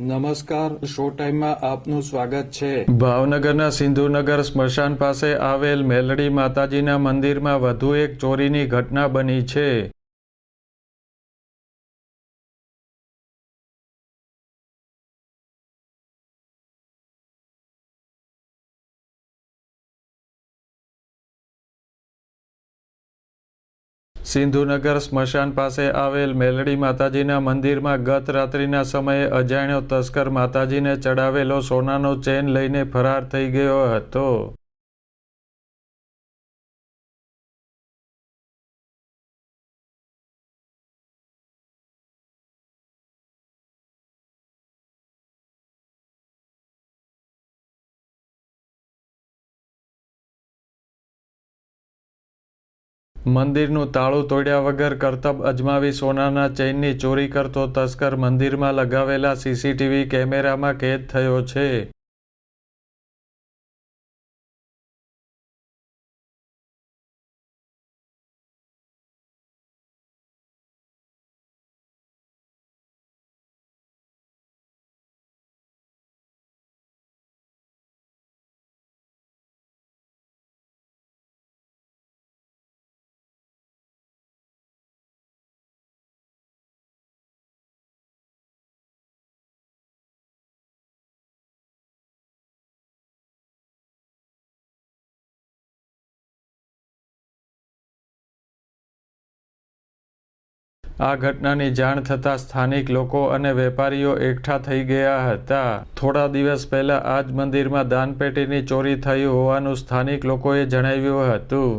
નમસ્કાર શો ટાઈમમાં આપનું સ્વાગત છે. ભાવનગરના સિંધુનગર સ્મશાન પાસે આવેલ મેલડી માતાજીના મંદિરમાં વધુ એક ચોરીની ઘટના બની છે. સિંધુનગર સ્મશાન પાસે આવેલ મેલડી માતાજીના મંદિરમાં ગત રાત્રિના સમયે અજાણ્યો તસ્કર માતાજીને ચડાવેલો સોનાનો ચેન લઈને ફરાર થઈ ગયો હતો. મંદિરનું તાળું તોડ્યા વગર કરતબ અજમાવી સોનાના ચેઇનની ચોરી કરતો તસ્કર મંદિરમાં લગાવેલા સીસીટીવી કેમેરામાં કેદ થયો છે. આ ઘટનાની જાણ થતાં સ્થાનિક લોકો અને વેપારીઓ એકઠા થઈ ગયા હતા. થોડા દિવસ પહેલા આ જ મંદિરમાં દાનપેટીની ચોરી થઈ હોવાનું સ્થાનિક લોકોએ જણાવ્યું હતું.